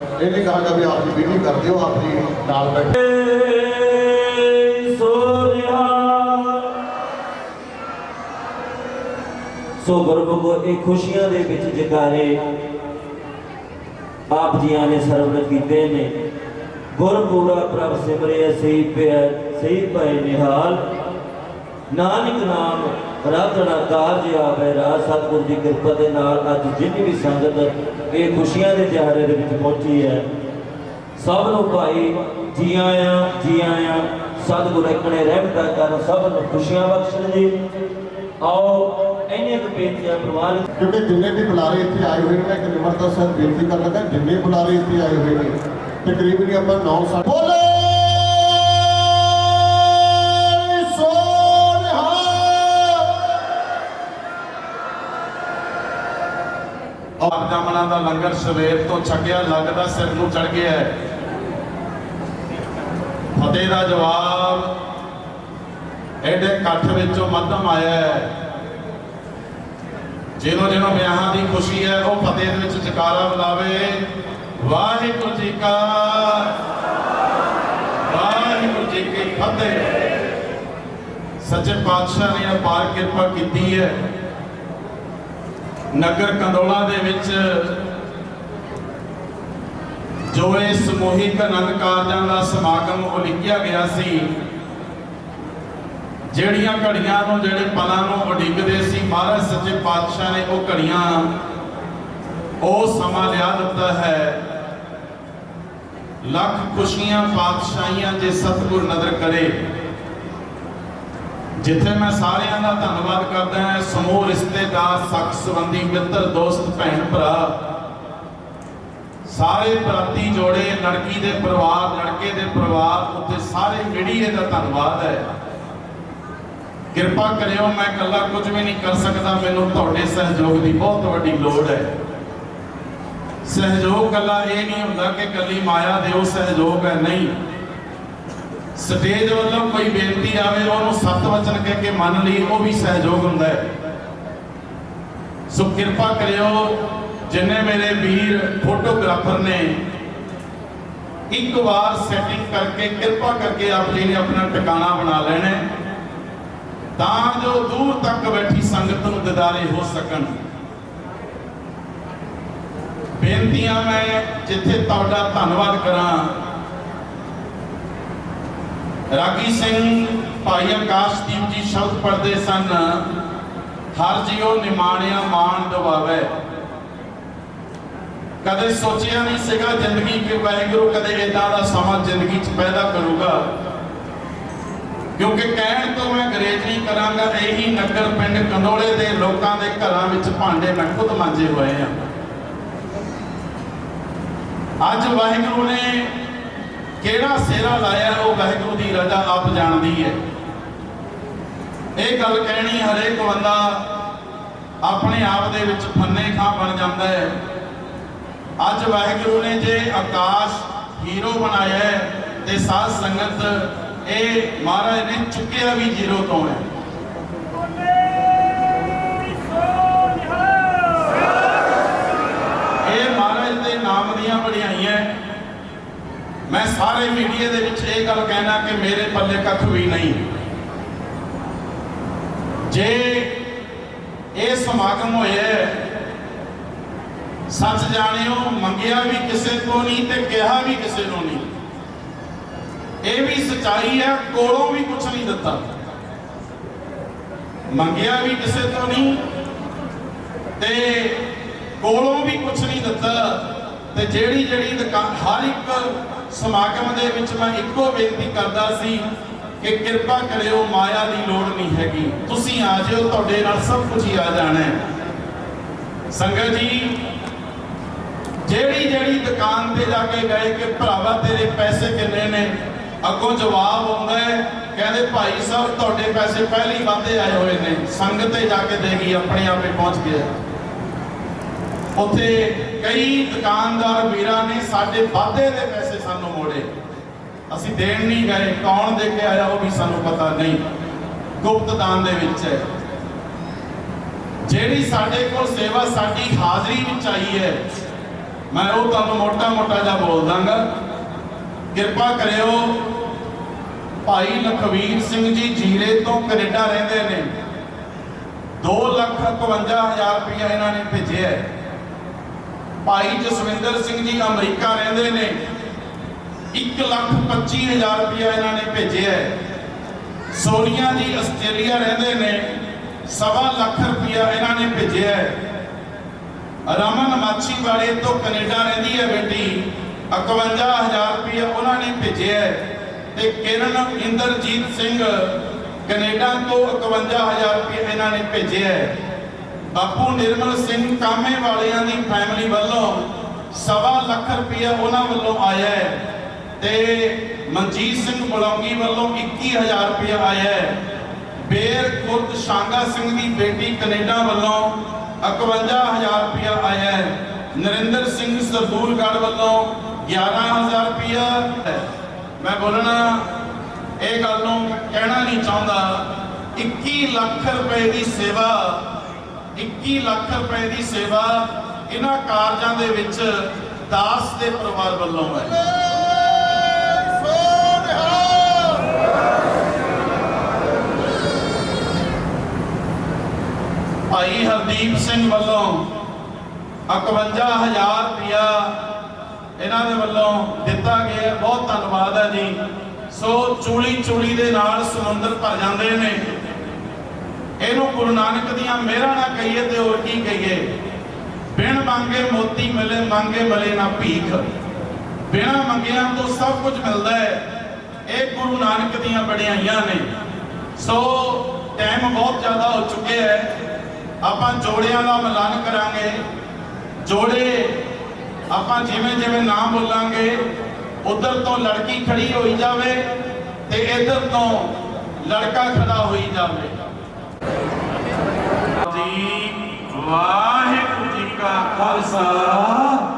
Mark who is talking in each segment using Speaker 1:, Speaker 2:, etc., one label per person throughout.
Speaker 1: ਇਹ ਨਹੀਂ ਕਹਾਂਗਾ ਵੀ ਆਪ ਦੀ ਵੀਡੀਓ ਕਰ ਦਿਓ ਆਪ ਜੀ ਨਾਲ ਬੈਠੇ
Speaker 2: ਸੋ ਗੁਰਮੁਖੋ, ਇਹ ਖੁਸ਼ੀਆਂ ਦੇ ਵਿੱਚ ਜਗਾਰੇ ਆਪ ਜੀਆਂ ਨੇ ਸਰਵਣ ਕੀਤੇ ਨੇ। ਗੁਰਪੂਰਾ ਪ੍ਰਭ ਸਿਮਰਿਆ, ਸਹੀ ਪਿਆ, ਸਹੀ ਪਏ ਨਿਹਾਲ। ਨਾਨਕ ਨਾਮ ਰਾਧਣਾ ਕਾਰਜ ਆਵੇ ਰਾਜ ਸਤਿਗੁਰ ਦੀ ਕਿਰਪਾ ਦੇ ਨਾਲ ਅੱਜ ਜਿੰਨੀ ਵੀ ਸੰਗਤ ਇਹ ਖੁਸ਼ੀਆਂ ਦੇ ਦਿਹਾੜੇ ਦੇ ਵਿੱਚ ਪਹੁੰਚੀ ਹੈ, ਸਭ ਨੂੰ ਭਾਈ ਜੀ ਆਇਆਂ ਜੀ ਆਇਆਂ ਸਤਿਗੁਰ ਇਕਣੇ ਰਹਿਮਤਾਂ ਕਰਨ ਸਭ ਨੂੰ ਖੁਸ਼ੀਆਂ ਬਖਸ਼ਣ ਜੀ। ਆਓ ਇੰਨੇ ਕੁ ਬੇਨਤੀਆਂ ਪ੍ਰਵਾਨ
Speaker 1: ਕਿਉਂਕਿ ਜਿੰਨੇ ਵੀ ਬੁਲਾਰੇ ਇੱਥੇ ਆਏ ਹੋਏ ਨੇ ਇੱਕ ਨਿਮਰਤਾ ਸਹਿਤ ਬੇਨਤੀ ਕਰਨ ਲੱਗਾ ਜਿੰਨੇ ਬੁਲਾਰੇ ਇੱਥੇ ਆਏ ਹੋਏ ਨੇ, ਤਕਰੀਬਨ ਆਪਾਂ 9 ਸਾਲ
Speaker 3: ਦਾ ਲੰਗਰ ਸਵੇਰ ਤੋਂ ਛਕਿਆ ਲੱਗਦਾ ਸਿਰ ਨੂੰ ਚੜ ਗਿਆ ਹੈ। ਫਤਿਹ ਦਾ ਜਵਾਬ ਐਡੇ ਇਕੱਠ ਵਿੱਚੋਂ ਮੱਧਮ ਆਇਆ ਹੈ। ਜਿਹਨੂੰ ਜਿਹਨੂੰ ਵਿਆਹਾਂ ਦੀ ਖੁਸ਼ੀ ਹੈ, ਉਹ ਫਤਿਹ ਦੇ ਵਿੱਚ ਜਕਾਰਾ ਬੁਲਾਵੇ। ਵਾਹਿਗੁਰੂ ਜੀ ਕਾ ਵਾਹਿਗੁਰੂ ਜੀ ਕੀ ਫਤਿਹ। ਸੱਚੇ ਪਾਤਸ਼ਾਹ ਨੇ ਅਪਾਰ ਕਿਰਪਾ ਕੀਤੀ ਹੈ। ਨਗਰ ਕੰਦੋਲਾ ਦੇ ਵਿੱਚ ਜੋ ਇਹ ਸਮੂਹਿਕ ਆਨੰਦ ਕਾਰਜਾਂ ਦਾ ਸਮਾਗਮ ਉਲੀਕਿਆ ਗਿਆ ਸੀ, ਜਿਹੜੀਆਂ ਘੜੀਆਂ ਨੂੰ, ਜਿਹੜੇ ਪਲਾਂ ਨੂੰ ਉਡੀਕਦੇ ਸੀ, ਮਹਾਰਾਜ ਸੱਚੇ ਪਾਤਸ਼ਾਹ ਨੇ ਉਹ ਘੜੀਆਂ ਉਹ ਸਮਾਂ ਲਿਆ ਦਿੱਤਾ ਹੈ। ਲੱਖ ਖੁਸ਼ੀਆਂ ਪਾਤਸ਼ਾਹੀਆਂ ਜੇ ਸਤਿਗੁਰ ਨਦਰ ਕਰੇ। ਜਿੱਥੇ ਮੈਂ ਸਾਰਿਆਂ ਦਾ ਧੰਨਵਾਦ ਕਰਦਾ ਹਾਂ, ਸਮੂਹ ਰਿਸ਼ਤੇਦਾਰ ਸਖ ਸੰਬੰਧੀ, ਮਿੱਤਰ, ਦੋਸਤ, ਭੈਣ, ਭਰਾ। ਸਾਰੇ ਬਰਾਤੀ ਜੋੜੇ ਲੜਕੀ ਦੇ ਪਰਿਵਾਰ ਲੜਕੇ ਦੇ ਪਰਿਵਾਰ ਉੱਤੇ ਸਾਰੇ ਮੀਡੀਏ ਦਾ ਧੰਨਵਾਦ ਹੈ। ਕਿਰਪਾ ਕਰਿਓ, ਮੈਂ ਇਕੱਲਾ ਕੁਝ ਵੀ ਨਹੀਂ ਕਰ ਸਕਦਾ, ਮੈਨੂੰ ਤੁਹਾਡੇ ਸਹਿਯੋਗ ਦੀ ਬਹੁਤ ਵੱਡੀ ਲੋੜ ਹੈ। ਸਹਿਯੋਗ ਕੱਲਾ ਇਹ ਨਹੀਂ ਹੁੰਦਾ ਕਿ ਕੱਲੀ ਮਾਇਆ ਦਿਓ ਸਹਿਯੋਗ ਹੈ, ਨਹੀਂ। ਸਟੇਜ ਵੱਲੋਂ ਕੋਈ ਬੇਨਤੀ ਆਵੇ, ਉਹਨੂੰ ਸਤ ਵਚਨ ਕਹਿ ਕੇ ਮੰਨ ਲਈ, ਉਹ ਵੀ ਸਹਿਯੋਗ ਹੁੰਦਾ ਹੈ। ਸੋ ਕਿਰਪਾ ਕਰਿਓ ਜਿੰਨੇ ਮੇਰੇ ਵੀਰ ਫੋਟੋਗ੍ਰਾਫਰ ਨੇ, ਇੱਕ ਵਾਰ ਸੈਟਿੰਗ ਕਰਕੇ, ਕਿਰਪਾ ਕਰਕੇ ਆਪ ਜੀ ਨੇ ਆਪਣਾ ਟਿਕਾਣਾ ਬਣਾ ਲੈਣਾ ਤਾਂ ਜੋ ਦੂਰ ਤੱਕ ਬੈਠੀ ਸੰਗਤ ਨੂੰ ਦਿਦਾਰੇ ਹੋ ਸਕਣ। ਬੇਨਤੀਆਂ ਮੈਂ ਜਿੱਥੇ ਤੁਹਾਡਾ ਧੰਨਵਾਦ ਕਰਾਂ, ਰਾਗੀ ਸਿੰਘ, ਭਾਈ ਆਕਾਸ਼ਦੀਪ ਜੀ ਸ਼ਬਦ ਪੜ੍ਹਦੇ ਸਨ, ਹਰ ਜਿਉ ਨਿਮਾਣਿਆ ਮਾਣ ਦਵਾਵੇ। ਕਦੇ ਸੋਚਿਆ ਨਹੀਂ ਸੀਗਾ ਜ਼ਿੰਦਗੀ ਕਿ ਵਾਹਿਗੁਰੂ ਕਦੇ ਇਦਾਂ ਦਾ ਸਮਾਂ ਜ਼ਿੰਦਗੀ 'ਚ ਪੈਦਾ ਕਰੂਗਾ। ਕਿਉਂਕਿ ਕਹਿਣ ਤੋਂ ਮੈਂ ਗਰੇਜ ਨਹੀਂ ਕਰਾਂਗਾ, ਇਹੀ ਨਗਰ ਪਿੰਡ ਕੰਡੋਲੇ ਦੇ ਲੋਕਾਂ ਦੇ ਘਰਾਂ ਵਿੱਚ ਭਾਂਡੇ ਮੈਂ ਖੁਦ ਮਾਂਜੇ ਹੋਏ ਆ। ਅੱਜ ਵਾਹਿਗੁਰੂ ਨੇ ਕਿਹੜਾ ਸੇਰਾ ਲਾਇਆ, ਉਹ ਵਾਹਿਗੁਰੂ ਦੀ ਰਜ਼ਾ ਆਪ ਜਾਣਦੀ ਹੈ ਇਹ ਗੱਲ ਕਹਿਣੀ ਹਰੇਕ ਬੰਦਾ ਆਪਣੇ ਆਪ ਦੇ ਵਿੱਚ ਫੰਨੇ ਖਾਂ ਬਣ ਜਾਂਦਾ ਹੈ ਅੱਜ ਵਾਹਿਗੁਰੂ ਨੇ ਜੇ ਆਕਾਸ਼ ਹੀਰੋ ਬਣਾਇਆ ਤੇ ਸਾਧ ਸੰਗਤ ਇਹ ਮਹਾਰਾਜ ਨੇ ਚੁੱਕਿਆ ਵੀ ਜ਼ੀਰੋ ਤੋਂ ਹੈ। ਇਹ ਮਹਾਰਾਜ ਦੇ ਨਾਮ ਦੀਆਂ ਵਡਿਆਈਆਂ ਮੈਂ ਸਾਰੇ ਮੀਡੀਆ ਦੇ ਵਿੱਚ ਇਹ ਗੱਲ ਕਹਿਣਾ ਕਿ ਮੇਰੇ ਪੱਲੇ ਕੱਖ ਵੀ ਨਹੀਂ। ਜੇ ਇਹ ਸਮਾਗਮ ਹੋਇਆ ਸੱਚ ਜਾਣਿਓ, ਮੰਗਿਆ ਵੀ ਕਿਸੇ ਤੋਂ ਨਹੀਂ ਤੇ ਕਿਹਾ ਵੀ ਕਿਸੇ ਨੂੰ ਨਹੀਂ। ਇਹ ਵੀ ਸਚਾਈ ਹੈ, ਕੋਲੋਂ ਵੀ ਕੁਝ ਨਹੀਂ ਦਿੱਤਾ। ਮੰਗਿਆ ਵੀ ਕਿਸੇ ਤੋਂ ਨਹੀਂ ਤੇ ਕੋਲੋਂ ਵੀ ਕੁਝ ਨਹੀਂ ਦਿੱਤਾ। ਤੇ ਜਿਹੜੀ ਜਿਹੜੀ ਦੁਕਾਨ ਹਰ ਇੱਕ ਸਮਾਗਮ ਦੇ ਵਿੱਚ ਮੈਂ ਇੱਕੋ ਬੇਨਤੀ ਕਰਦਾ ਸੀ ਕਿ ਕਿਰਪਾ ਕਰਿਓ, ਮਾਇਆ ਦੀ ਲੋੜ ਨਹੀਂ ਹੈਗੀ। ਤੁਸੀਂ ਆ ਜਿਓ, ਤੁਹਾਡੇ ਨਾਲ ਸਭ ਕੁਝ ਹੀ ਆ ਜਾਣਾ ਹੈ। ਸੰਗਤ ਜੀ ਜਿਹੜੀ ਜਿਹੜੀ ਦੁਕਾਨ ਤੇ ਜਾ ਕੇ ਗਏ ਕਿ ਭਰਾਵਾ ਤੇਰੇ ਪੈਸੇ ਕਿੰਨੇ ਨੇ? ਅੱਗੋਂ ਜਵਾਬ ਆਉਂਦਾ ਹੈ, ਕਹਿੰਦੇ ਭਾਈ ਸਾਹਿਬ, ਤੁਹਾਡੇ ਪੈਸੇ ਪਹਿਲੇ ਵਾਧੇ ਆਏ ਹੋਏ ਨੇ। ਸੰਗਤ ਤੇ ਜਾ ਕੇ ਦੇਗੀ ਆਪਣੇ ਆਪੇ ਪਹੁੰਚ ਗਿਆ ਉੱਥੇ ਕਈ ਦੁਕਾਨਦਾਰ ਵੀਰਾਂ ਨੇ ਸਾਡੇ ਵਾਧੇ ਦੇ ਪੈਸੇ ਸਾਨੂੰ ਮੋੜੇ। ਅਸੀਂ ਦੇਣ ਨਹੀਂ ਗਏ, ਕੌਣ ਦੇ ਕੇ ਆਇਆ ਉਹ ਵੀ ਸਾਨੂੰ ਪਤਾ ਨਹੀਂ। ਗੁਪਤ ਦਾਨ ਦੇ ਵਿੱਚ ਹੈ। ਜਿਹੜੀ ਸਾਡੇ ਕੋਲ ਸੇਵਾ ਸਾਡੀ ਹਾਜ਼ਰੀ ਵਿੱਚ ਆਈ ਹੈ ਮੈਂ ਉਹ ਤੁਹਾਨੂੰ ਮੋਟਾ ਮੋਟਾ ਜਿਹਾ ਬੋਲ ਦਾਂਗਾ। ਕਿਰਪਾ ਕਰਿਓ, ਭਾਈ ਲਖਵੀਰ ਸਿੰਘ ਜੀ ਜੀਰੇ ਤੋਂ ਕੈਨੇਡਾ ਰਹਿੰਦੇ ਨੇ। 251000 ਰੁਪਇਆ ਇਹਨਾਂ ਨੇ ਭੇਜਿਆ ਹੈ। ਭਾਈ ਜਸਵਿੰਦਰ ਸਿੰਘ ਜੀ ਅਮਰੀਕਾ ਰਹਿੰਦੇ ਨੇ। 125000 ਰੁਪਇਆ ਇਹਨਾਂ ਨੇ ਭੇਜਿਆ ਹੈ। ਸੋਨੀਆ ਜੀ ਆਸਟ੍ਰੇਲੀਆ ਰਹਿੰਦੇ ਨੇ। ਸਵਾ ਲੱਖ ਰੁਪਇਆ ਇਹਨਾਂ ਨੇ ਭੇਜਿਆ ਹੈ। ਰਮਨ ਮਾਛੀਵਾੜੇ ਤੋਂ ਕੈਨੇਡਾ ਰਹਿੰਦੀ ਹੈ ਬੇਟੀ। 51000 ਰੁਪਇਆ ਉਹਨਾਂ ਨੇ ਭੇਜਿਆ ਹੈ। ਤੇ ਕਿਰਨ ਇੰਦਰਜੀਤ ਸਿੰਘ ਕੈਨੇਡਾ ਤੋਂ 51000 ਰੁਪਇਆ ਇਹਨਾਂ ਨੇ ਭੇਜਿਆ ਬਾਪੂ ਨਿਰਮਲ ਸਿੰਘ ਕਾਮੇ ਵਾਲਿਆਂ ਦੀ ਫੈਮਿਲੀ ਵੱਲੋਂ ਸਵਾ ਲੱਖ ਰੁਪਇਆ ਉਹਨਾਂ ਵੱਲੋਂ ਆਇਆ ਹੈ। ਤੇ ਮਨਜੀਤ ਸਿੰਘ ਬਲੌਂਗੀ ਵੱਲੋਂ 21000 ਰੁਪਇਆ ਆਇਆ ਹੈ। ਬੇਰ ਖੁਰਦ ਸ਼ਾਂਗਾ ਸਿੰਘ ਦੀ ਬੇਟੀ ਕੈਨੇਡਾ ਵੱਲੋਂ 51000 ਰੁਪਇਆ ਆਇਆ ਹੈ। ਨਰਿੰਦਰ ਸਿੰਘ ਸਰਦੂਲਗੜ੍ਹ ਵੱਲੋਂ 11000 ਰੁਪਇਆ ਹੈ। ਮੈਂ ਬੋਲਣਾ, ਇਹ ਗੱਲ ਨੂੰ ਕਹਿਣਾ ਨਹੀਂ ਚਾਹੁੰਦਾ। 21 ਲੱਖ ਰੁਪਏ ਦੀ ਸੇਵਾ 21 ਲੱਖ ਰੁਪਏ ਦੀ ਸੇਵਾ ਇਹਨਾਂ ਕਾਰਜਾਂ ਦੇ ਵਿੱਚ ਦਾਸ ਦੇ ਪਰਿਵਾਰ ਵੱਲੋਂ ਹੈ। ਭਾਈ ਹਰਦੀਪ ਸਿੰਘ ਵੱਲੋਂ 51000 ਰੁਪਇਆ ਇਹਨਾਂ ਦੇ ਵੱਲੋਂ ਦਿੱਤਾ ਗਿਆ ਬਹੁਤ ਧੰਨਵਾਦ ਹੈ ਜੀ। ਸੋ ਚੂਲੀ ਚੂਲੀ ਦੇ ਨਾਲ ਸਮੁੰਦਰ ਭਰ ਜਾਂਦੇ ਨੇ। ਇਹਨੂੰ ਗੁਰੂ ਨਾਨਕ ਦੀਆਂ ਮਿਹਰਾਂ ਨਾ ਕਹੀਏ ਤੇ ਹੋਰ ਕੀ ਕਹੀਏ। ਬਿਨ ਮੰਗੇ ਮੋਤੀ ਮਿਲੇ, ਮੰਗੇ ਮਲੇ ਨਾ ਭੀਖ। ਬਿਨਾਂ ਮੰਗਿਆਂ ਤੋਂ ਸਭ ਕੁਝ ਮਿਲਦਾ ਹੈ। ਇਹ ਗੁਰੂ ਨਾਨਕ ਦੀਆਂ ਬੜਾਈਆਂ ਨੇ। ਸੋ ਟਾਈਮ ਬਹੁਤ ਜ਼ਿਆਦਾ ਹੋ ਚੁੱਕਿਆ ਹੈ। ਆਪਾਂ ਜੋੜਿਆਂ ਦਾ ਮਿਲਾਨ ਕਰਾਂਗੇ। ਜੋੜੇ ਆਪਾਂ ਜਿਵੇਂ ਜਿਵੇਂ ਨਾਮ ਬੋਲਾਂਗੇ, ਉਧਰ ਤੋਂ ਲੜਕੀ ਖੜੀ ਹੋਈ ਜਾਵੇ ਤੇ ਇਧਰ ਤੋਂ ਲੜਕਾ ਖੜਾ ਹੋਈ ਜਾਵੇ। ਜੀ ਵਾਹਿਗੁਰੂ ਜੀ ਕਾ ਖਾਲਸਾ।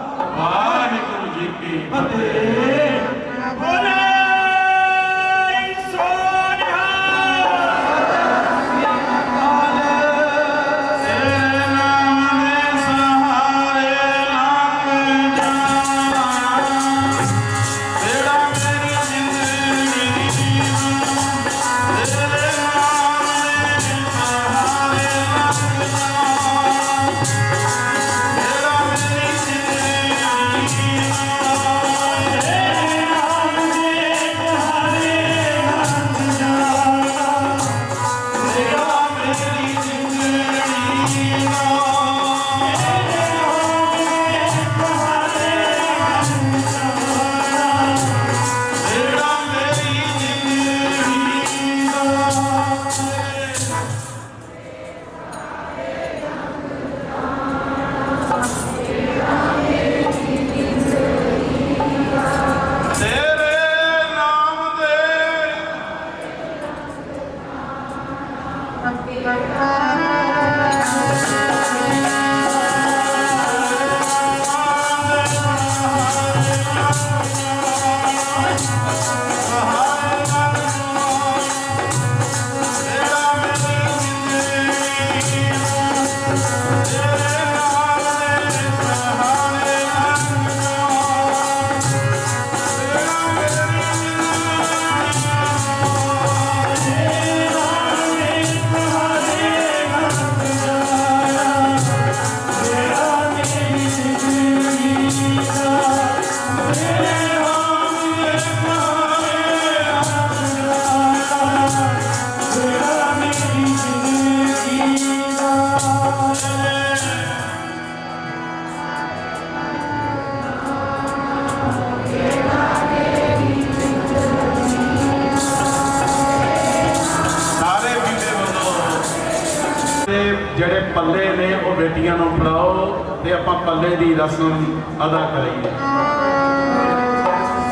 Speaker 3: ਪੱਲੇ ਦੀ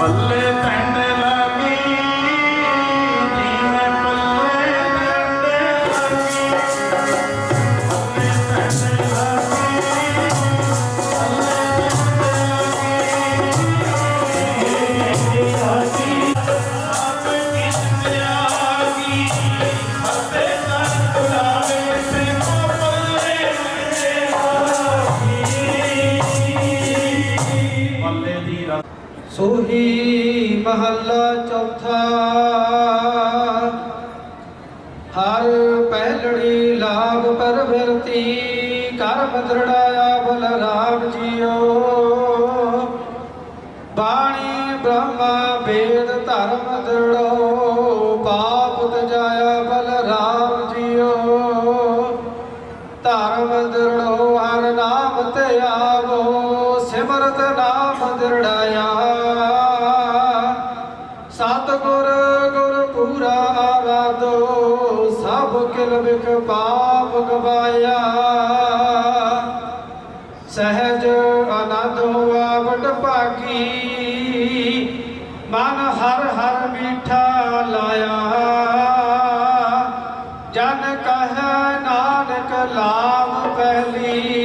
Speaker 3: ਰਸਮ
Speaker 4: ਬਾਣੀ ਬ੍ਰਹਮਾ ਵੇਦ ਧਰਮ ਦ੍ਰਿੜੋ, ਪਾਪ ਤਜਾਇਆ ਬਲਰਾਮ ਜੀਓ। ਧਰਮ ਦ੍ਰਿੜੋ, ਹਰ ਨਾਮ ਤੇ ਆਵੋ, ਸਿਮਰਤ ਨਾਮ ਦਰੜਾਇਆ। ਸਤਿਗੁਰ ਗੁਰ ਪੂਰਾ ਆਰਾਧੋ ਸਭ ਕਿਲ ਵਿਖ ਪਾਪ ਗਵਾਇਆ। ਸਹਿਜ ਮਨ ਹਰ ਹਰ ਮੀਠਾ ਲਾਇਆ। ਜਨ ਕਹ ਨਾਨਕ ਲਾਭ ਪਹਿਲੀ।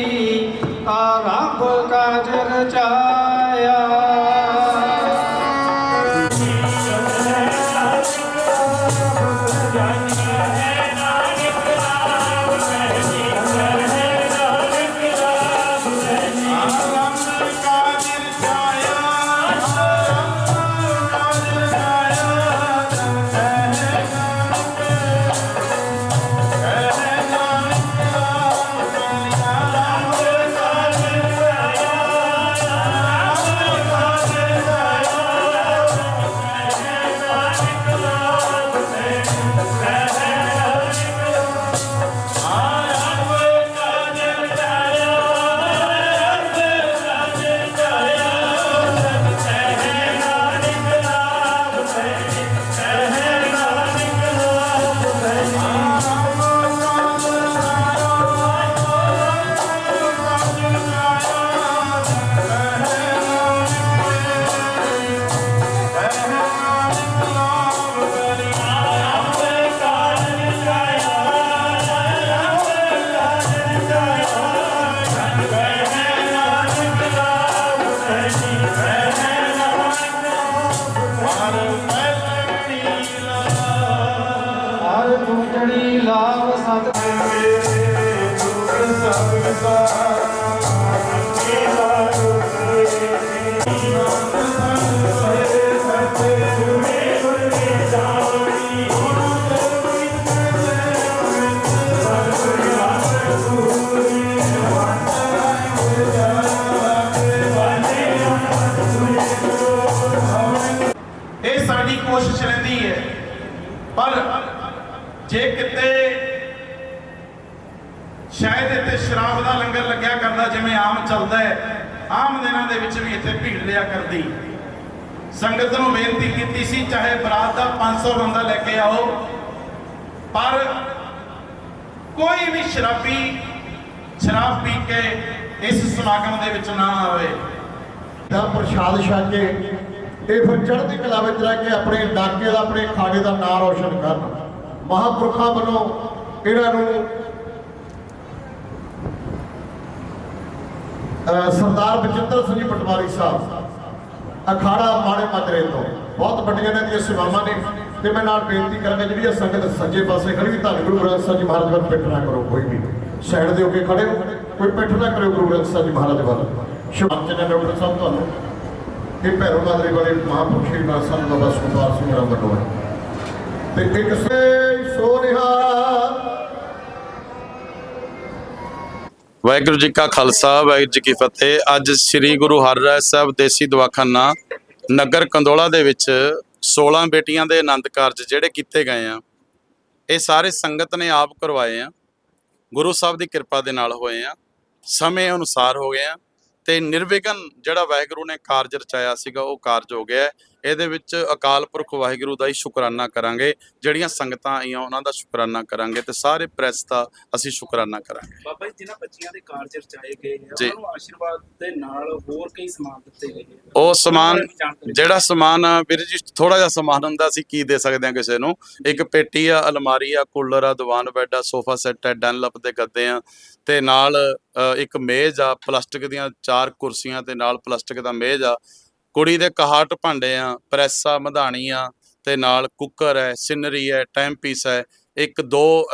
Speaker 5: ਆਮ ਚੱਲਦਾ ਹੈ। ਆਮ ਦਿਨਾਂ ਦੇ ਵਿੱਚ ਵੀ ਇੱਥੇ ਭੀੜ ਲਿਆ ਕਰਦੀ। ਸੰਗਤ ਨੂੰ ਬੇਨਤੀ ਕੀਤੀ ਸੀ, ਚਾਹੇ ਬਰਾਤ ਦਾ 500 ਬੰਦਾ ਲੈ ਕੇ ਆਓ, ਪਰ ਕੋਈ ਵੀ ਸ਼ਰਾਬੀ, ਸ਼ਰਾਬ ਪੀ ਕੇ ਇਸ ਸਮਾਗਮ ਦੇ ਵਿੱਚ ਨਾ ਆਵੇ।
Speaker 1: ਦਾ ਪ੍ਰਸ਼ਾਦ ਛਕ ਕੇ ਇਹ ਫਿਰ ਚੜ੍ਹਦੀ ਕਲਾ ਵਿੱਚ ਰਹਿ ਕੇ ਆਪਣੇ ਡਾਕੇ ਦਾ, ਆਪਣੇ ਖਾੜੇ ਦਾ ਨਾਂ ਰੋਸ਼ਨ ਕਰਨ। ਮਹਾਪੁਰਖਾਂ ਵੱਲੋਂ ਇਹਨਾਂ ਨੂੰ ਸਰਦਾਰ ਬਚਿੱਤਰ ਸਿੰਘ ਪਟਵਾਰੀ ਸਾਹਿਬ, ਅਖਾੜਾ ਮਾਣੇ ਮਾਜਰੇ ਤੋਂ। ਬਹੁਤ ਵੱਡੀਆਂ ਇਹਨਾਂ ਦੀਆਂ ਸੇਵਾਵਾਂ ਨੇ। ਤੇ ਮੈਂ ਨਾਲ ਬੇਨਤੀ ਕਰਾਂਗਾ ਜਿਹੜੀ ਇਹ ਸੰਗਤ ਸੱਜੇ ਪਾਸੇ ਖੜੀ ਧੰਨ ਗੁਰੂ ਗ੍ਰੰਥ ਸਾਹਿਬ ਜੀ ਮਹਾਰਾਜ ਵੱਲ ਪਿੱਠ ਨਾ ਕਰੋ, ਕੋਈ ਵੀ। ਸਾਈਡ ਦੇ ਹੋ ਕੇ ਖੜੇ ਹੋ, ਕੋਈ ਪਿੱਠ ਨਾ ਕਰਿਓ ਗੁਰੂ ਗ੍ਰੰਥ ਸਾਹਿਬ ਜੀ ਮਹਾਰਾਜ ਵੱਲ। ਸ਼ੁਭਾਮ ਚੰਦਰ ਡਾਕਟਰ ਸਾਹਿਬ ਤੁਹਾਨੂੰ। ਇਹ ਭੈਰੋ ਮਾਦਰੇ ਵਾਲੇ ਮਹਾਂਪੁਰਖ ਸ਼੍ਰੀ ਨਾਥ ਸਾਹਿਬ ਬਾਬਾ ਸੁਖਪਾਲ ਸਿੰਘ ਰਾਮ ਵੱਲੋਂ। ਹੈ ਤੇ ਇੱਕ ਸੇ ਸੋਨਿਹਾ
Speaker 3: ਵਾਹਿਗੁਰੂ ਜੀ ਕਾ ਖਾਲਸਾ, ਵਾਹਿਗੁਰੂ ਜੀ ਕੀ ਫਤਿਹ। ਅੱਜ ਸ੍ਰੀ ਗੁਰੂ ਹਰਿਰਾਏ ਸਾਹਿਬ ਦੇਸੀ ਦਵਾਖਾਨਾ ਨਗਰ ਕੰਦੋਲਾ ਦੇ ਵਿੱਚ 16 ਬੇਟੀਆਂ ਦੇ ਆਨੰਦ ਕਾਰਜ ਜਿਹੜੇ ਕੀਤੇ ਗਏ ਆ, ਇਹ ਸਾਰੇ ਸੰਗਤ ਨੇ ਆਪ ਕਰਵਾਏ ਆ। ਗੁਰੂ ਸਾਹਿਬ ਦੀ ਕਿਰਪਾ ਦੇ ਨਾਲ ਹੋਏ ਆ। ਸਮੇਂ ਅਨੁਸਾਰ ਹੋ ਗਏ ਆ ਤੇ ਨਿਰਵਿਘਨ ਜਿਹੜਾ ਵਾਹਿਗੁਰੂ ਨੇ ਕਾਰਜ ਰਚਾਇਆ ਸੀਗਾ, ਉਹ ਕਾਰਜ ਹੋ ਗਿਆ। ਹੈ। ਇਹਦੇ ਵਿੱਚ ਅਕਾਲ ਪੁਰਖ ਵਾਹਿਗੁਰੂ ਦਾ ਹੀ ਸ਼ੁਕਰਾਨਾ ਕਰਾਂਗੇ ਜਿਹੜੀਆਂ ਸੰਗਤਾਂ ਆਈਆਂ ਉਹਨਾਂ ਦਾ ਸ਼ੁਕਰਾਨਾ ਕਰਾਂਗੇ ਤੇ ਸਾਰੇ ਪ੍ਰੈਸ ਦਾ ਅਸੀਂ ਸ਼ੁਕਰਾਨਾ ਕਰਾਂਗੇ।
Speaker 6: ਬਾਬਾ ਜੀ ਜਿਨ੍ਹਾਂ ਬੱਚੀਆਂ ਦੇ ਕਾਰਜ ਰਚਾਏ ਗਏ ਆ
Speaker 3: ਜੀ।
Speaker 6: ਉਹਨਾਂ ਨੂੰ ਆਸ਼ੀਰਵਾਦ ਦੇ ਨਾਲ ਹੋਰ ਕਈ ਸਮਾਨ ਦਿੱਤੇ ਗਏ ਆ।
Speaker 3: ਉਹ ਸਮਾਨ ਜਿਹੜਾ ਸਮਾਨ ਆ, ਵੀਰ ਜੀ ਥੋੜਾ ਜਿਹਾ ਸਮਾਨ ਹੁੰਦਾ ਸੀ ਕੀ ਦੇ ਸਕਦੇ ਆ ਕਿਸੇ ਨੂੰ? ਇੱਕ ਪੇਟੀ ਆ ਅਲਮਾਰੀ ਆ ਕੂਲਰ ਆ ਦੀਵਾਨ ਬੈੱਡ ਆ ਸੋਫਾ ਸੈੱਟ ਹੈ ਡਨਲਪ ਦੇ ਗੱਦੇ ਆ ਤੇ ਨਾਲ ਅ, ਇੱਕ ਮੇਜ਼ ਆ ਪਲਾਸਟਿਕ ਦੀਆਂ ਚਾਰ ਕੁਰਸੀਆਂ ਤੇ ਨਾਲ ਪਲਾਸਟਿਕ ਦਾ ਮੇਜ਼ ਆ। ਕੁੜੀ ਦੇ ਕਹਾਟ ਭਾਂਡੇ ਆ ਪ੍ਰੈਸ ਆ ਮਧਾਣੀ ਆ ਤੇ ਨਾਲ ਕੁੱਕਰ ਹੈ, ਸਿਨਰੀ ਹੈ ਟਾਈਮ ਪੀਸ ਹੈ, ਇੱਕ ਦੋ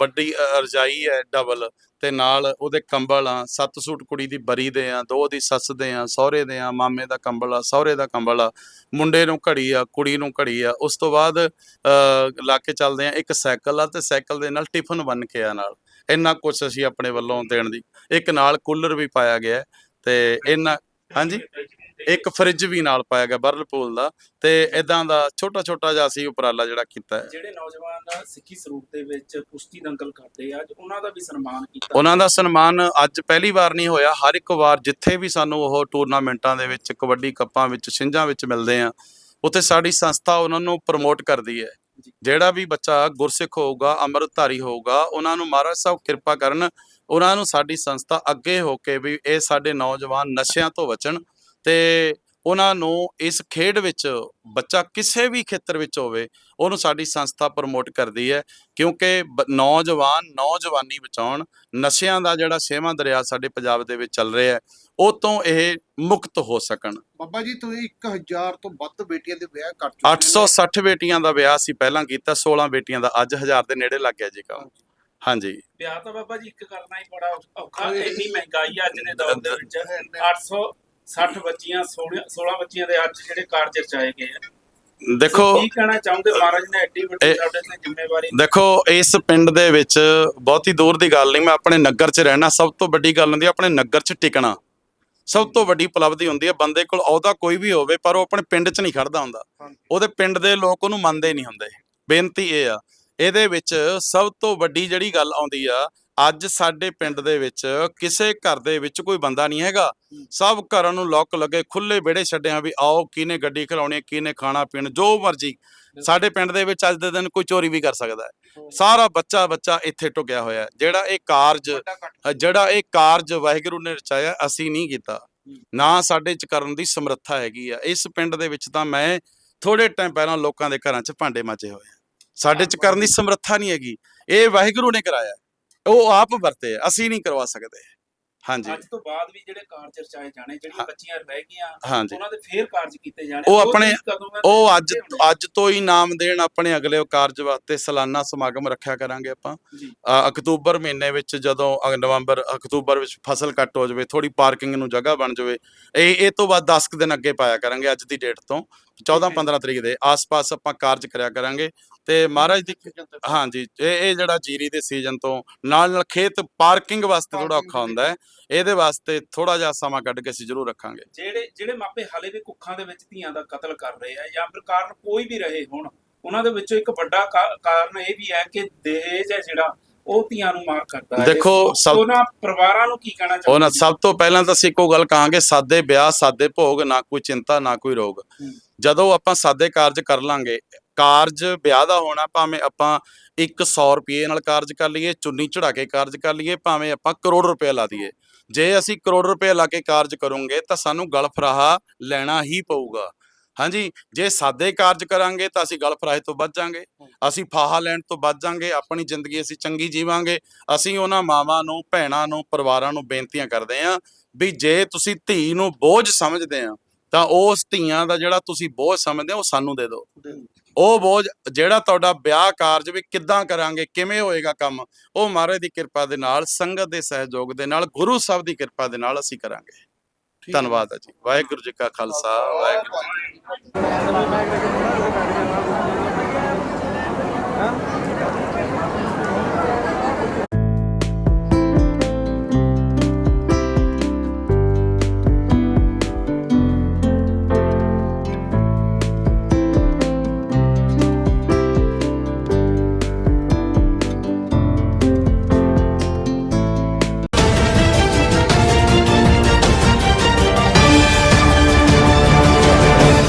Speaker 3: ਵੱਡੀ ਰਜਾਈ ਹੈ, ਡਬਲ ਤੇ ਨਾਲ ਉਹਦੇ ਕੰਬਲ ਆ, ਸੱਤ ਸੂਟ ਕੁੜੀ ਦੀ ਬਰੀ ਦੇ ਆ, ਦੋ ਦੀ ਸੱਸ ਦੇ ਆ, ਸਹੁਰੇ ਦੇ ਆ, ਮਾਮੇ ਦਾ ਕੰਬਲ ਆ, ਸਹੁਰੇ ਦਾ ਕੰਬਲ ਆ, ਮੁੰਡੇ ਨੂੰ ਘੜੀ ਆ, ਕੁੜੀ ਨੂੰ ਘੜੀ ਆ, ਉਸ ਤੋਂ ਬਾਅਦ ਲਾ ਕੇ ਚੱਲਦੇ ਆ, ਇੱਕ ਸਾਈਕਲ ਆ ਤੇ ਸਾਈਕਲ ਦੇ ਨਾਲ ਟਿਫਨ ਬਣ ਕੇ ਆ ਨਾਲ, ਇੰਨਾ ਕੁਝ ਅਸੀਂ ਆਪਣੇ ਵੱਲੋਂ ਦੇਣ ਦੀ, ਇੱਕ ਨਾਲ ਕੂਲਰ ਵੀ ਪਾਇਆ ਗਿਆ ਹੈ ਤੇ ਇਹਨਾਂ ਹਾਂਜੀ? ਇੱਕ ਫ੍ਰਿਜ ਵੀ ਨਾਲ ਪਾਇਆ ਗਿਆ ਵਰਲਪੂਲ ਦਾ ਤੇ ਇਦਾਂ ਦਾ ਛੋਟਾ ਛੋਟਾ ਜਿਹਾ ਅਸੀਂ ਉਪਰਾਲਾ ਜਿਹੜਾ ਕੀਤਾ ਹੈ।
Speaker 6: ਜਿਹੜੇ ਨੌਜਵਾਨ ਸਿੱਖੀ ਸਰੂਪ ਦੇ ਵਿੱਚ ਕੁਸ਼ਤੀ ਦੰਗਲ ਕਰਦੇ ਆ ਅੱਜ ਉਹਨਾਂ ਦਾ ਵੀ ਸਨਮਾਨ ਕੀਤਾ
Speaker 3: ਉਹਨਾਂ ਦਾ ਸਨਮਾਨ ਅੱਜ ਪਹਿਲੀ ਵਾਰ ਨਹੀਂ ਹੋਇਆ ਹਰ ਇੱਕ ਵਾਰ ਜਿੱਥੇ ਵੀ ਸਾਨੂੰ ਉਹ ਟੂਰਨਾਮੈਂਟਾਂ ਦੇ ਵਿੱਚ ਕਬੱਡੀ ਕੱਪਾਂ ਵਿੱਚ ਛਿੰਝਾਂ ਵਿੱਚ ਮਿਲਦੇ ਆ ਉੱਥੇ ਸਾਡੀ ਸੰਸਥਾ ਉਹਨਾਂ ਨੂੰ ਪ੍ਰਮੋਟ ਕਰਦੀ ਹੈ। ਜਿਹੜਾ ਵੀ ਬੱਚਾ ਗੁਰਸਿੱਖ ਹੋਊਗਾ ਅੰਮ੍ਰਿਤਧਾਰੀ ਹੋਊਗਾ ਉਹਨਾਂ ਨੂੰ ਮਹਾਰਾਜ ਸਾਹਿਬ ਕਿਰਪਾ ਕਰਨ ਉਹਨਾਂ ਨੂੰ ਸਾਡੀ ਸੰਸਥਾ ਅੱਗੇ ਹੋ ਕੇ ਵੀ ਇਹ ਸਾਡੇ ਨੌਜਵਾਨ ਨਸ਼ਿਆਂ ਤੋਂ ਬਚਣ ਤੇ ਉਹਨਾਂ ਨੂੰ ਇਸ ਖੇਡ ਵਿੱਚ ਬੱਚਾ ਕਿਸੇ ਵੀ ਖੇਤਰ ਵਿੱਚ ਹੋਵੇ ਉਹਨੂੰ ਸਾਡੀ ਸੰਸਥਾ ਪ੍ਰਮੋਟ ਕਰਦੀ ਹੈ ਕਿਉਂਕਿ ਨੌਜਵਾਨ ਨੌਜਵਾਨੀ ਬਚਾਉਣ ਨਸ਼ਿਆਂ ਦਾ ਜਿਹੜਾ ਛੇਵਾਂ ਦਰਿਆ ਸਾਡੇ ਪੰਜਾਬ ਦੇ ਵਿੱਚ ਚੱਲ ਰਿਹਾ ਹੈ ਉਹ ਤੋਂ ਇਹ ਮੁਕਤ ਹੋ ਸਕਣ।
Speaker 7: ਬਾਬਾ ਜੀ ਤੁਸੀਂ 1000 ਤੋਂ ਵੱਧ ਬੇਟੀਆਂ ਦੇ ਵਿਆਹ ਕਰ ਚੁੱਕੇ ਹੋ।
Speaker 3: 860 ਬੇਟੀਆਂ ਦਾ ਵਿਆਹ ਸੀ ਪਹਿਲਾਂ ਕੀਤਾ 16 ਬੇਟੀਆਂ ਦਾ ਅੱਜ 1000 ਦੇ ਨੇੜੇ ਲੱਗ ਗਿਆ ਜੀ ਕੰਮ। ਹਾਂਜੀ।
Speaker 6: ਵਿਆਹ ਤਾਂ ਬਾਬਾ ਜੀ ਇੱਕ ਕਰਨਾ ਹੀ ਬੜਾ ਔਖਾ ਇੰਨੀ ਮਹਿੰਗਾਈ ਆ ਅੱਜ ਦੇ ਦੌਰ ਦੇ ਵਿੱਚ। 860 ਬੱਚੀਆਂ 16 16 ਬੱਚੀਆਂ ਦੇ ਅੱਜ ਜਿਹੜੇ ਕਾਰਜ ਰਚਾਏ ਗਏ ਆ।
Speaker 3: ਦੇਖੋ
Speaker 6: ਕੀ ਕਹਿਣਾ ਚਾਹੁੰਦੇ ਮਹਾਰਾਜ ਨੇ ਐਡੀ ਵੱਡੀ ਸਾਡੇ ਤੇ ਜ਼ਿੰਮੇਵਾਰੀ
Speaker 3: ਦੇਖੋ ਇਸ ਪਿੰਡ ਦੇ ਵਿੱਚ ਬਹੁਤੀ ਦੂਰ ਦੀ ਗੱਲ ਨਹੀਂ ਮੈਂ ਆਪਣੇ ਨਗਰ 'ਚ ਰਹਿਣਾ ਸਭ ਤੋਂ ਵੱਡੀ ਗੱਲ ਹੁੰਦੀ ਹੈ ਆਪਣੇ ਨਗਰ 'ਚ ਟਿਕਣਾ। ਸਭ ਤੋਂ ਵੱਡੀ ਉਪਲਬਧੀ ਹੁੰਦੀ ਹੈ ਬੰਦੇ ਕੋਲ ਅਹੁਦਾ ਕੋਈ ਵੀ ਹੋਵੇ ਪਰ ਉਹ ਆਪਣੇ ਪਿੰਡ 'ਚ ਨਹੀਂ ਖੜਦਾ ਹੁੰਦਾ। ਉਹਦੇ ਪਿੰਡ ਦੇ ਲੋਕ ਉਹਨੂੰ ਮੰਨਦੇ ਨਹੀਂ ਹੁੰਦੇ। ਬੇਨਤੀ ਇਹ ਆ ਇਹਦੇ ਵਿੱਚ ਸਭ ਤੋਂ ਵੱਡੀ ਜਿਹੜੀ ਗੱਲ ਆਉਂਦੀ ਆ ਅੱਜ ਸਾਡੇ ਪਿੰਡ ਦੇ ਵਿੱਚ ਕਿਸੇ ਘਰ ਦੇ ਵਿੱਚ ਕੋਈ ਬੰਦਾ ਨਹੀਂ ਹੈਗਾ। ਸਭ ਘਰਾਂ ਨੂੰ ਲੋਕ ਲੱਗੇ ਖੁੱਲੇ ਵਿਹੜੇ ਛੱਡੇ ਆ ਵੀ ਆਓ ਕਿਹਨੇ ਗੱਡੀ ਖਲਾਉਣੀ ਹੈ, ਕਿਹਨੇ ਖਾਣਾ ਪੀਣ ਜੋ ਮਰਜ਼ੀ। ਸਾਡੇ ਪਿੰਡ ਦੇ ਵਿੱਚ ਅੱਜ ਦੇ ਦਿਨ ਕੋਈ ਚੋਰੀ ਵੀ ਕਰ ਸਕਦਾ ਹੈ। ਸਾਰਾ ਬੱਚਾ ਬੱਚਾ ਇੱਥੇ ਟੁਕਿਆ ਹੋਇਆ ਜਿਹੜਾ ਇਹ ਕਾਰਜ ਜਿਹੜਾ ਇਹ ਕਾਰਜ ਵਾਹਿਗੁਰੂ ਨੇ ਰਚਾਇਆ ਅਸੀਂ ਨਹੀਂ ਕੀਤਾ। ਨਾ ਸਾਡੇ ਚ ਕਰਨ ਦੀ ਸਮਰੱਥਾ ਹੈਗੀ ਆ। ਇਸ ਪਿੰਡ ਦੇ ਵਿੱਚ ਤਾਂ ਮੈਂ ਥੋੜੇ ਟਾਈਮ ਪਹਿਲਾਂ ਲੋਕਾਂ ਦੇ ਘਰਾਂ 'ਚ ਭਾਂਡੇ ਮਾਜੇ ਹੋਏ ਸਾਡੇ ਚ ਕਰਨ ਦੀ ਸਮਰੱਥਾ ਨਹੀਂ ਹੈਗੀ। ਇਹ ਵਾਹਿਗੁਰੂ ਨੇ ਕਰਾਇਆ। ਉਹ ਆਪ ਵਰਤੇ ਆ, ਅਸੀਂ ਨਹੀਂ ਕਰਵਾ ਸਕਦੇ। ਹਾਂਜੀ।
Speaker 6: ਅੱਜ ਤੋਂ ਬਾਅਦ ਵੀ ਜਿਹੜੇ ਕਾਰਜ ਰਚਾਏ ਜਾਣੇ ਜਿਹੜੀਆਂ
Speaker 3: ਹਾਂ।
Speaker 6: ਬੱਚੀਆਂ ਰਹਿ ਗਈਆਂ
Speaker 3: ਹਾਂਜੀ।
Speaker 6: ਉਹਨਾਂ ਦੇ ਫੇਰ ਕਾਰਜ ਕੀਤੇ ਜਾਣੇ।
Speaker 3: ਉਹ
Speaker 6: ਤੁਸੀਂ
Speaker 3: ਆਪਣੇ-
Speaker 6: ਕਦੋਂ
Speaker 3: ਉਹ ਅੱਜ
Speaker 6: ਕੀਤੇ ਹੋਣੇ?
Speaker 3: ਅੱਜ ਤੋਂ ਹੀ ਨਾਮ ਦੇਣ ਆਪਣੇ ਅਗਲੇ ਕਾਰਜ ਵਾਸਤੇ ਸਾਲਾਨਾ ਸਮਾਗਮ ਰੱਖਿਆ ਕਰਾਂਗੇ ਆਪਾਂ।
Speaker 6: ਜੀ।
Speaker 3: ਅ, ਅਕਤੂਬਰ ਮਹੀਨੇ ਵਿੱਚ ਜਦੋਂ ਅ, ਨਵੰਬਰ ਅਕਤੂਬਰ ਵਿੱਚ ਫਸਲ ਕੱਟ ਹੋ ਜਾਵੇ ਥੋੜੀ ਪਾਰਕਿੰਗ ਨੂੰ ਜਗ੍ਹਾ ਬਣ ਜਾਵੇ ਇਹ ਇਹ ਤੋਂ ਬਾਅਦ 10 ਕੁ ਦਿਨ ਅੱਗੇ ਪਾਇਆ ਕਰਾਂਗੇ ਅੱਜ ਦੀ ਡੇਟ ਤੋਂ 14 15 ਤਰੀਕ ਦੇ ਆਸ-ਪਾਸ ਆਪਾਂ ਕਾਰਜ ਕਰਿਆ ਕਰਾਂਗੇ। ਤੇ ਮਹਾਰਾਜ ਦੀ ਹਾਂਜੀ ਇਹ ਇਹ ਜਿਹੜਾ ਜੀਰੀ ਦੇ ਸੀਜ਼ਨ ਤੋਂ ਨਾਲ ਨਾਲ ਖੇਤ ਪਾਰਕਿੰਗ ਵਾਸਤੇ ਥੋੜਾ ਔਖਾ ਹੁੰਦਾ ਹੈ। ਇਹਦੇ ਵਾਸਤੇ ਥੋੜਾ ਜਿਹਾ ਸਮਾਂ ਕੱਢ ਕੇ ਅਸੀਂ ਜ਼ਰੂਰ ਰੱਖਾਂਗੇ।
Speaker 6: ਜਿਹੜੇ ਜਿਹੜੇ ਮਾਪੇ ਹਾਲੇ ਵੀ ਕੁੱਖਾਂ ਦੇ ਵਿੱਚ ਧੀਆਂ ਦਾ ਕਤਲ ਕਰ ਰਹੇ ਆ ਜਾਂ ਫਿਰ ਕਾਰਨ ਕੋਈ ਵੀ ਰਹੇ ਹੁਣ ਉਹਨਾਂ ਦੇ ਵਿੱਚੋਂ ਇੱਕ ਵੱਡਾ ਕਾਰਨ ਇਹ ਵੀ ਹੈ ਕਿ ਦਹੇਜ ਹੈ ਜਿਹੜਾ ਉਹ ਧੀਆਂ ਨੂੰ ਮਾਰ ਕਰਦਾ ਹੈ।
Speaker 3: ਦੇਖੋ, ਸਭ-
Speaker 6: ਉਹਨਾਂ ਪਰਿਵਾਰਾਂ ਨੂੰ ਕੀ ਕਹਿਣਾ ਚਾਹੁੰਦੇ
Speaker 3: ਉਹਨਾਂ ਸਭ ਤੋਂ ਪਹਿਲਾਂ ਤਾਂ ਅਸੀਂ ਇੱਕੋ ਗੱਲ ਕਹਾਂਗੇ ਸਾਦੇ ਵਿਆਹ ਸਾਦੇ ਭੋਗ ਨਾ ਕੋਈ ਚਿੰਤਾ ਨਾ ਕੋਈ ਰੋਗ। ਜਦੋਂ ਆਪਾਂ ਸਾਦੇ ਕਾਰਜ ਕਰ ਲਾਂਗੇ ਕਾਰਜ, ਵਿਆਹ ਦਾ ਹੋਣਾ, ਭਾਵੇਂ ਆਪਾਂ 100 ਰੁਪਏ ਨਾਲ ਕਾਰਜ ਕਰ ਲਈਏ, ਚੁੰਨੀ ਚੜਾ ਕੇ ਕਾਰਜ ਕਰ ਲਈਏ, ਭਾਵੇਂ ਆਪਾਂ ਕਰੋੜ ਰੁਪਏ ਲਾ ਦਈਏ। ਜੇ ਅਸੀਂ ਕਰੋੜ ਰੁਪਏ ਲਾ ਕੇ ਕਾਰਜ ਕਰੋਗੇ, ਤਾਂ ਸਾਨੂੰ ਗਲ ਫਰਾਹਾ ਲੈਣਾ ਹੀ ਪਊਗਾ। ਹਾਂਜੀ, ਜੇ ਸਾਦੇ ਕਾਰਜ ਕਰਾਂਗੇ, ਤਾਂ ਅਸੀਂ ਗਲ ਫਰਾਹੇ ਤੋਂ ਬਚ ਜਾਾਂਗੇ। ਅਸੀਂ ਫਾਹਾ ਲੈਣ ਤੋਂ ਬਚ ਜਾਾਂਗੇ, ਆਪਣੀ ਜ਼ਿੰਦਗੀ ਅਸੀਂ ਚੰਗੀ ਜੀਵਾਂਗੇ। ਅਸੀਂ ਉਹਨਾਂ ਮਾਵਾਂ ਨੂੰ, ਭੈਣਾਂ ਨੂੰ, ਪਰਿਵਾਰਾਂ ਨੂੰ ਬੇਨਤੀਆਂ ਕਰਦੇ ਆਂ ਵੀ ਜੇ ਤੁਸੀਂ ਧੀ ਨੂੰ ਬੋਝ ਸਮਝਦੇ ਆ, ਤਾਂ ਉਸ ਧੀਆਂ ਦਾ ਜਿਹੜਾ ਤੁਸੀਂ ਬੋਝ ਸਮਝਦੇ ਹੋ ਉਹ ਸਾਨੂੰ ਦੇ ਦਿਓ। ਉਹ ਬੋਝ ਜਿਹੜਾ ਤੁਹਾਡਾ ਵਿਆਹ ਕਾਰਜ ਵੀ ਕਿੱਦਾਂ ਕਰਾਂਗੇ ਕਿਵੇਂ ਹੋਏਗਾ ਕੰਮ ਉਹ ਮਹਾਰਾਜ ਦੀ ਕਿਰਪਾ ਦੇ ਨਾਲ ਸੰਗਤ ਦੇ ਸਹਿਯੋਗ ਦੇ ਨਾਲ ਗੁਰੂ ਸਾਹਿਬ ਦੀ ਕਿਰਪਾ ਦੇ ਨਾਲ ਅਸੀਂ ਕਰਾਂਗੇ। ਧੰਨਵਾਦ ਹੈ ਜੀ। ਵਾਹਿਗੁਰੂ ਜੀ ਕਾ ਖਾਲਸਾ ਵਾਹਿਗੁਰੂ